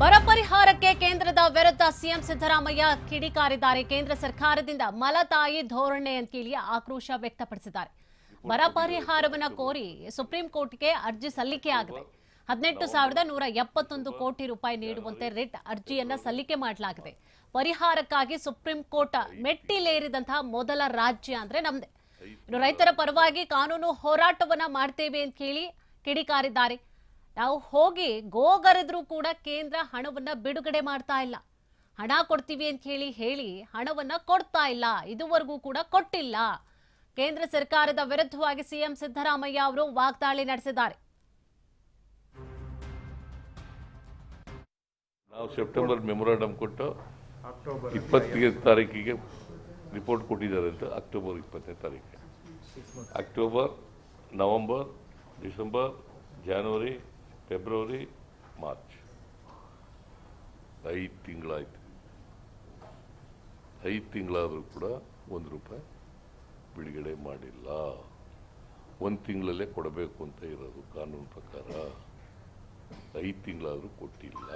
ಸರ್ಕಾರಕ್ಕೆ ಕೇಂದ್ರದ ವಿರುದ್ಧ ಸಿಎಂ ಸಿದ್ದರಾಮಯ್ಯ ಕಿಡಿಕಾರಿದ್ದಾರೆ ಕೇಂದ್ರ ಸರ್ಕಾರದಿಂದ ಮಲತಾಯಿ ಧೋರಣೆ ಅಂತ ಕೇಳಿ ಆಕ್ರೋಶ ವ್ಯಕ್ತಪಡಿಸಿದ್ದಾರೆ. ಬರ ಪರಿಹಾರವನ್ನ ಕೋರಿ ಸುಪ್ರೀಂ ಕೋರ್ಟ್ಗೆ ಅರ್ಜಿ ಸಲ್ಲಿಕೆ ಆಗಿದೆ. ಹದಿನೆಂಟು ಸಾವಿರದ ನೂರ ಎಪ್ಪತ್ತೊಂದು ಕೋಟಿ ರೂಪಾಯಿ ನೀಡುವಂತೆ ರಿಟ್ ಅರ್ಜಿಯನ್ನ ಸಲ್ಲಿಕೆ ಮಾಡಲಾಗಿದೆ. ಪರಿಹಾರಕ್ಕಾಗಿ ಸುಪ್ರೀಂ ಕೋರ್ಟ್ ಮೆಟ್ಟಿಲೇರಿದಂತಹ ಮೊದಲ ರಾಜ್ಯ ಅಂದ್ರೆ ನಮ್ದೇ. ರೈತರ ಪರವಾಗಿ ಕಾನೂನು ಹೋರಾಟವನ್ನ ಮಾಡ್ತೇವೆ ಅಂತ ಹೇಳಿ ಕಿಡಿಕಾರಿದ್ದಾರೆ ನಾವು ಹೋಗಿ ಗೋಗರೆದ್ರೂ ಕೂಡ ಕೇಂದ್ರ ಹಣವನ್ನ ಬಿಡುಗಡೆ ಮಾಡ್ತಾ ಇಲ್ಲ. ಹಣ ಕೊಡ್ತೀವಿ ಅಂತ ಹೇಳಿ ಹೇಳಿ ಹಣವನ್ನ ಕೊಡ್ತಾ ಇಲ್ಲ. ಇದುವರೆಗೂ ಕೂಡ ಕೊಟ್ಟಿಲ್ಲ. ಕೇಂದ್ರ ಸರ್ಕಾರದ ವಿರುದ್ಧವಾಗಿ ಸಿಎಂ ಸಿದ್ದರಾಮಯ್ಯ ಅವರು ವಾಗ್ದಾಳಿ ನಡೆಸಿದ್ದಾರೆ. ನಾವು ಸೆಪ್ಟೆಂಬರ್ ಮೆಮೊರಾಂಡಮ್ ಕೊಟ್ಟು ಅಕ್ಟೋಬರ್ ಇಪ್ಪತ್ತಿಗೆ ತಾರೀಕಿಗೆ ರಿಪೋರ್ಟ್ ಕೊಟ್ಟಿದ್ದಾರೆ ಅಂತ ಅಕ್ಟೋಬರ್ ಇಪ್ಪತ್ತನೇ ತಾರೀಕು October November December January February March ಐದು ತಿಂಗಳಾಯ್ತು. ಐದು ತಿಂಗಳಾದರೂ ಕೂಡ ಒಂದು ರೂಪಾಯಿ ಬಿಡುಗಡೆ ಮಾಡಿಲ್ಲ. ಒಂದು ತಿಂಗಳಲ್ಲೇ ಕೊಡಬೇಕು ಅಂತ ಇರೋದು ಕಾನೂನು ಪ್ರಕಾರ. ಐದು ತಿಂಗಳಾದರೂ ಕೊಟ್ಟಿಲ್ಲ.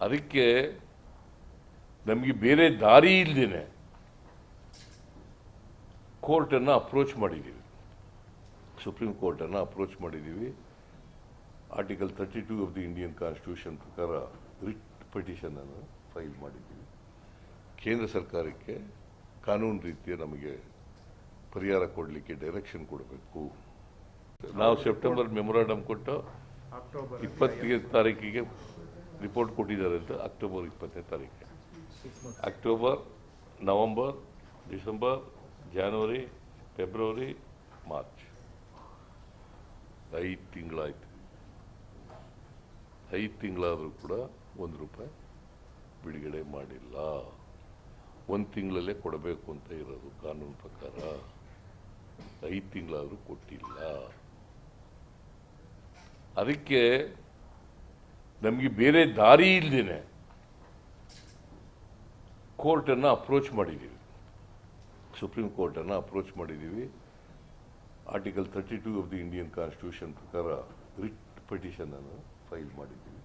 ಅದಕ್ಕೆ ನಮಗೆ ಬೇರೆ ದಾರಿ ಇಲ್ಲದೇನೆ ಕೋರ್ಟನ್ನು ಅಪ್ರೋಚ್ ಮಾಡಿದ್ದೀವಿ ಸುಪ್ರೀಂ ಕೋರ್ಟನ್ನು ಅಪ್ರೋಚ್ ಮಾಡಿದ್ದೀವಿ article thirty two of the Indian constitution ಪ್ರಕಾರ ರಿಟ್ ಪಿಟಿಷನನ್ನು ಫೈಲ್ ಮಾಡಿದ್ದೀವಿ ಕೇಂದ್ರ ಸರ್ಕಾರಕ್ಕೆ ಕಾನೂನು ರೀತಿಯ ನಮಗೆ ಪರಿಹಾರ ಕೊಡಲಿಕ್ಕೆ ಡೈರೆಕ್ಷನ್ ಕೊಡಬೇಕು. ನಾವು ಸೆಪ್ಟೆಂಬರ್ ಮೆಮೊರಾಂಡಮ್ ಕೊಟ್ಟು ಅಕ್ಟೋಬರ್ ಇಪ್ಪತ್ತಿಗೆ ತಾರೀಕಿಗೆ ರಿಪೋರ್ಟ್ ಕೊಟ್ಟಿದ್ದಾರೆ ಅಂತ ಅಕ್ಟೋಬರ್ ಇಪ್ಪತ್ತನೇ ತಾರೀಕಿಗೆ. October November December January February March ಐದು ತಿಂಗಳಾಯ್ತು. ಐದು ತಿಂಗಳಾದರೂ ಕೂಡ ಒಂದು ರೂಪಾಯಿ ಬಿಡುಗಡೆ ಮಾಡಿಲ್ಲ. ಒಂದು ತಿಂಗಳಲ್ಲೇ ಕೊಡಬೇಕು ಅಂತ ಇರೋದು ಕಾನೂನು ಪ್ರಕಾರ. ಐದು ತಿಂಗಳಾದರೂ ಕೊಟ್ಟಿಲ್ಲ. ಅದಕ್ಕೆ ನಮಗೆ ಬೇರೆ ದಾರಿ ಇಲ್ಲದೇನೆ ಕೋರ್ಟನ್ನು ಅಪ್ರೋಚ್ ಮಾಡಿದ್ದೀವಿ ಸುಪ್ರೀಂ ಕೋರ್ಟನ್ನು ಅಪ್ರೋಚ್ ಮಾಡಿದ್ದೀವಿ article thirty two of the Indian constitution ಪ್ರಕಾರ ರಿಟ್ ಪಿಟಿಷನನ್ನು ಫೈಲ್ ಮಾಡಿದ್ದೀವಿ.